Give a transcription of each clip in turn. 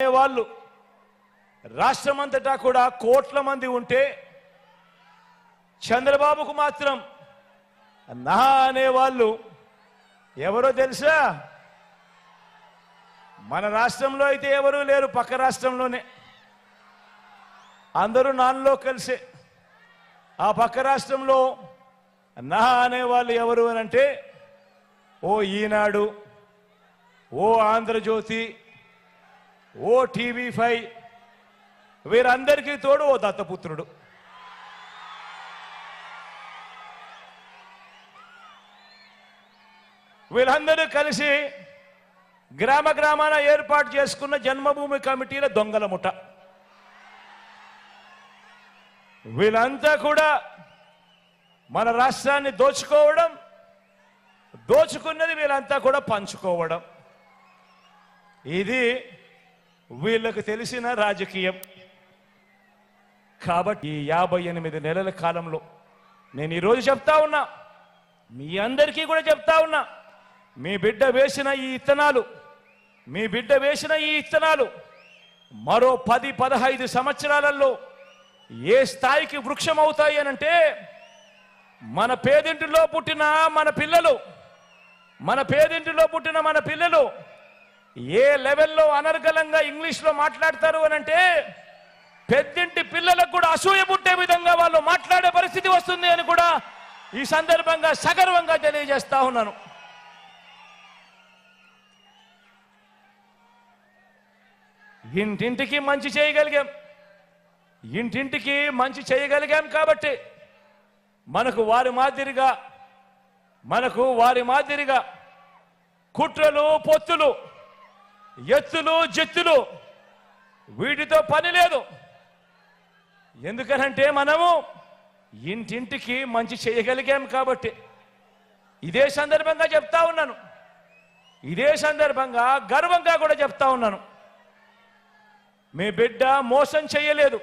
వాళ్ళు రాష్ట్రమంతటా కూడా కోట్ల మంది ఉంటే చంద్రబాబుకు మాత్రం నా అనేవాళ్ళు ఎవరో తెలుసా? మన రాష్ట్రంలో అయితే ఎవరూ లేరు పక్క రాష్ట్రంలోనే. అందరూ నాన్నలో కలిసే. ఆ పక్క రాష్ట్రంలో నా అనేవాళ్ళు ఎవరు అని అంటే ఓ ఈనాడు ఓ ఆంధ్రజ్యోతి ఓ టీవీ ఫైవ్ వీరందరికీ తోడు ఓ దత్తపుత్రుడు. వీళ్ళందరూ కలిసి గ్రామ గ్రామాన ఏర్పాటు చేసుకున్న జన్మభూమి కమిటీల దొంగల ముఠ. వీళ్ళంతా కూడా మన రాష్ట్రాన్ని దోచుకోవడం దోచుకున్నది వీళ్ళంతా కూడా పంచుకోవడం. ఇది వీళ్ళకు తెలిసిన రాజకీయం. కాబట్టి ఈ యాభై ఎనిమిది నెలల కాలంలో నేను ఈరోజు చెప్తా ఉన్నా. మీ అందరికీ కూడా చెప్తా ఉన్నా. మీ బిడ్డ వేసిన ఈ ఇత్తనాలు మీ బిడ్డ వేసిన ఈ ఇత్తనాలు మరో పది పదహైదు సంవత్సరాలలో ఏ స్థాయికి వృక్షం అవుతాయి అనంటే మన పేదింటిలో పుట్టిన మన పిల్లలు మన పేదింటిలో పుట్టిన ఏ లెవెల్లో అనర్గళంగా ఇంగ్లీష్లో మాట్లాడతారు అని అంటే పెద్దింటి పిల్లలకు కూడా అసూయ పుట్టే విధంగా వాళ్ళు మాట్లాడే పరిస్థితి వస్తుంది అని కూడా ఈ సందర్భంగా సగర్వంగా తెలియజేస్తా ఉన్నాను. ఇంటింటికి మంచి చేయగలిగాం. ఇంటింటికి మంచి చేయగలిగాం కాబట్టి మనకు వారి మాదిరిగా మనకు వారి మాదిరిగా కుట్రలు పొత్తులు ఎత్తులు జెత్తులు. వీటితో పని లేదు. ఎందుకనంటే మనము ఇంటింటికి మంచి చేయగలిగాం కాబట్టి. ఇదే సందర్భంగా చెప్తా ఉన్నాను. ఇదే సందర్భంగా గర్వంగా కూడా చెప్తా ఉన్నాను. మీ బిడ్డ మోసం చేయలేదు.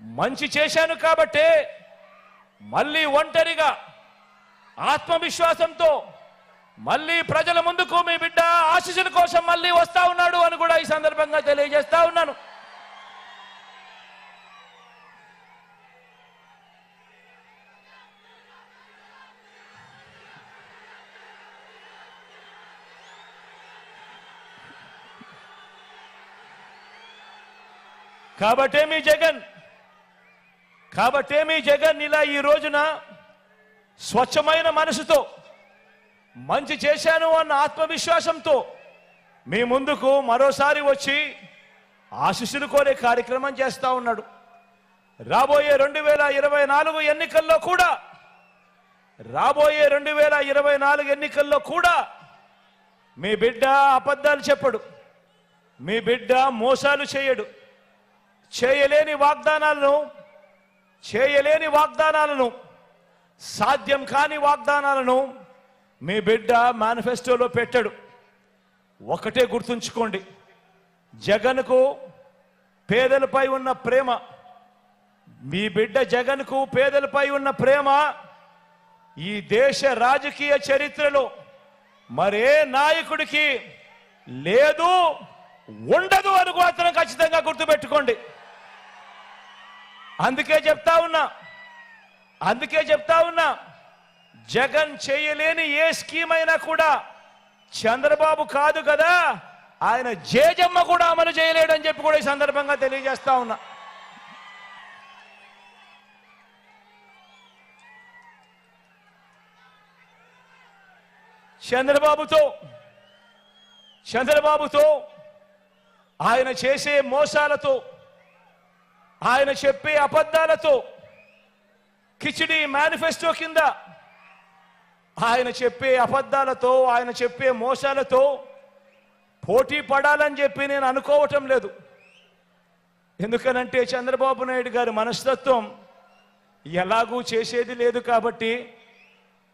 మంచి చేశాను కాబట్టే మళ్ళీ ఒంటరిగా ఆత్మవిశ్వాసంతో మళ్ళీ ప్రజల ముందుకు మీ బిడ్డ ఆశీస్సుల కోసం మళ్ళీ వస్తా ఉన్నాడు అని కూడా ఈ సందర్భంగా తెలియజేస్తా ఉన్నాను. కాబట్టే మీ జగన్ కాబట్టే మీ జగన్ ఇలా ఈ రోజున స్వచ్ఛమైన మనసుతో మంచి చేశాను అన్న ఆత్మవిశ్వాసంతో మీ ముందుకు మరోసారి వచ్చి ఆశిస్సులు కోరే కార్యక్రమం చేస్తూ ఉన్నాడు. రాబోయే రెండు వేల ఇరవై నాలుగు ఎన్నికల్లో కూడా రాబోయే రెండు వేల ఇరవై నాలుగు ఎన్నికల్లో కూడా మీ బిడ్డ అబద్ధాలు చెప్పడు. మీ బిడ్డ మోసాలు చేయడు. చేయలేని వాగ్దానాలను చేయలేని వాగ్దానాలను సాధ్యం కాని వాగ్దానాలను మీ బిడ్డ మేనిఫెస్టోలో పెట్టాడు. ఒకటే గుర్తుంచుకోండి. జగన్కు పేదలపై ఉన్న ప్రేమ మీ బిడ్డ జగన్కు పేదలపై ఉన్న ప్రేమ ఈ దేశ రాజకీయ చరిత్రలో మరే నాయకుడికి లేదు ఉండదు అని మాత్రం ఖచ్చితంగా గుర్తుపెట్టుకోండి. అందుకే చెప్తా ఉన్నా అందుకే చెప్తా ఉన్నా జగన్ చేయలేని ఏ స్కీమ్ అయినా కూడా చంద్రబాబు కాదు కదా ఆయన జేజమ్మ కూడా అమలు చేయలేడని చెప్పి కూడా ఈ సందర్భంగా తెలియజేస్తా ఉన్నా. చంద్రబాబుతో చంద్రబాబుతో ఆయన చేసే మోసాలతో ఆయన చెప్పే అబద్ధాలతో కిచిడి మేనిఫెస్టో కింద ఆయన చెప్పే అబద్ధాలతో ఆయన చెప్పే మోసాలతో పోటీ పడాలని చెప్పి నేను అనుకోవటం లేదు. ఎందుకనంటే చంద్రబాబు నాయుడు గారి మనస్తత్వం ఎలాగూ చేసేది లేదు కాబట్టి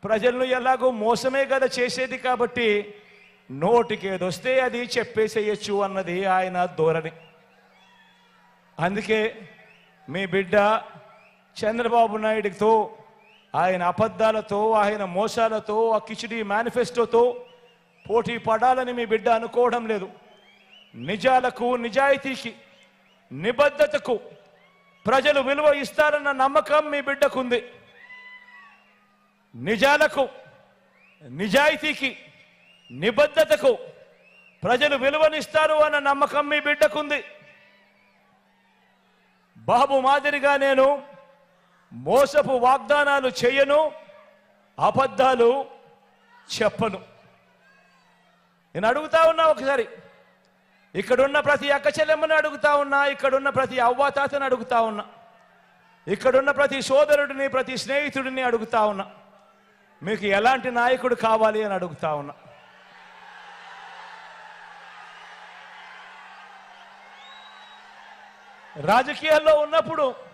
ప్రజలను ఎలాగో మోసమే కదా చేసేది కాబట్టి నోటికేదొస్తే అది చెప్పేసేయచ్చు అన్నది ఆయన ధోరణి. అందుకే మీ బిడ్డ చంద్రబాబు నాయుడితో ఆయన అబద్ధాలతో ఆయన మోసాలతో ఆ కిచిడి మేనిఫెస్టోతో పోటీ పడాలని మీ బిడ్డ అనుకోవడం లేదు. నిజాలకు నిజాయితీకి నిబద్ధతకు ప్రజలు విలువ ఇస్తారన్న నమ్మకం మీ బిడ్డకుంది. నిజాలకు నిజాయితీకి నిబద్ధతకు ప్రజలు విలువనిస్తారు అన్న నమ్మకం మీ బిడ్డకుంది. బాబు మాదిరిగా నేను మోసపు వాగ్దానాలు చేయను అబద్ధాలు చెప్పను. నేను అడుగుతా ఉన్నా ఒకసారి. ఇక్కడున్న ప్రతి అక్క చెల్లెమ్మని అడుగుతా ఉన్నా ఇక్కడున్న ప్రతి అవ్వాతాతని అడుగుతా ఉన్నా ఇక్కడున్న ప్రతి సోదరుడిని ప్రతి స్నేహితుడిని అడుగుతా ఉన్నా మీకు ఎలాంటి నాయకుడు కావాలి అని అడుగుతా ఉన్నా. రాజకీయాల్లో ఉన్నప్పుడు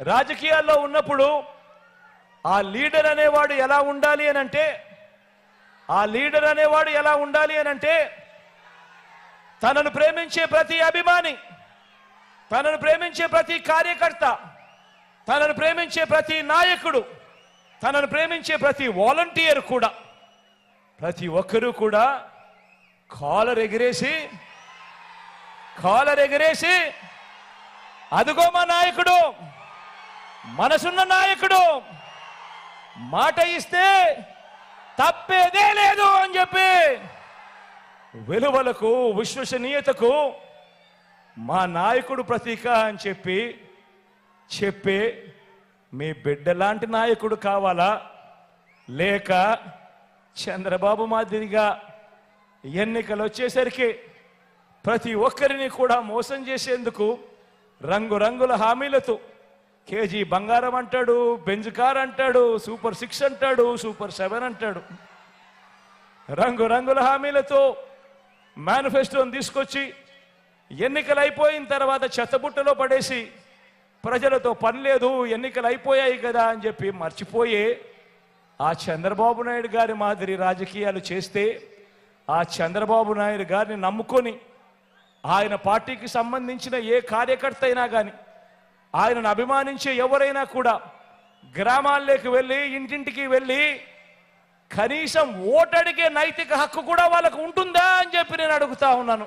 రాజకీయాల్లో ఉన్నప్పుడు ఆ లీడర్ అనేవాడు ఎలా ఉండాలి అని అంటే ఆ లీడర్ అనేవాడు ఎలా ఉండాలి అని అంటే తనను ప్రేమించే ప్రతి అభిమాని తనను ప్రేమించే ప్రతి కార్యకర్త తనను ప్రేమించే ప్రతి నాయకుడు తనను ప్రేమించే ప్రతి వాలంటీర్ కూడా ప్రతి ఒక్కరూ కూడా కాలర్ ఎగిరేసి కాలర్ ఎగిరేసి అదిగో మా నాయకుడు! మనసున్న నాయకుడు మాట ఇస్తే తప్పేదే లేదు అని చెప్పి విలువలకు విశ్వసనీయతకు మా నాయకుడు ప్రతీక అని చెప్పి చెప్పే మీ బిడ్డలాంటి నాయకుడు కావాలా? లేక చంద్రబాబు మాదిరిగా ఎన్నికలు వచ్చేసరికి ప్రతి ఒక్కరిని కూడా మోసం చేసేందుకు రంగురంగుల హామీలతో కేజీ బంగారం అంటాడు బెంజ్ కార్ అంటాడు సూపర్ సిక్స్ అంటాడు సూపర్ సెవెన్ అంటాడు. రంగురంగుల హామీలతో మేనిఫెస్టోని తీసుకొచ్చి ఎన్నికలు అయిపోయిన తర్వాత చెత్తబుట్టలో పడేసి ప్రజలతో పని లేదు ఎన్నికలు అయిపోయాయి కదా అని చెప్పి మర్చిపోయే ఆ చంద్రబాబు నాయుడు గారి మాదిరి రాజకీయాలు చేస్తే ఆ చంద్రబాబు నాయుడు గారిని నమ్ముకొని ఆయన పార్టీకి సంబంధించిన ఏ కార్యకర్త అయినా కానీ ఆయనను అభిమానించే ఎవరైనా కూడా గ్రామాల్లోకి వెళ్ళి ఇంటింటికి వెళ్ళి కనీసం ఓటడిగే నైతిక హక్కు కూడా వాళ్ళకు ఉంటుందా అని చెప్పి నేను అడుగుతా ఉన్నాను.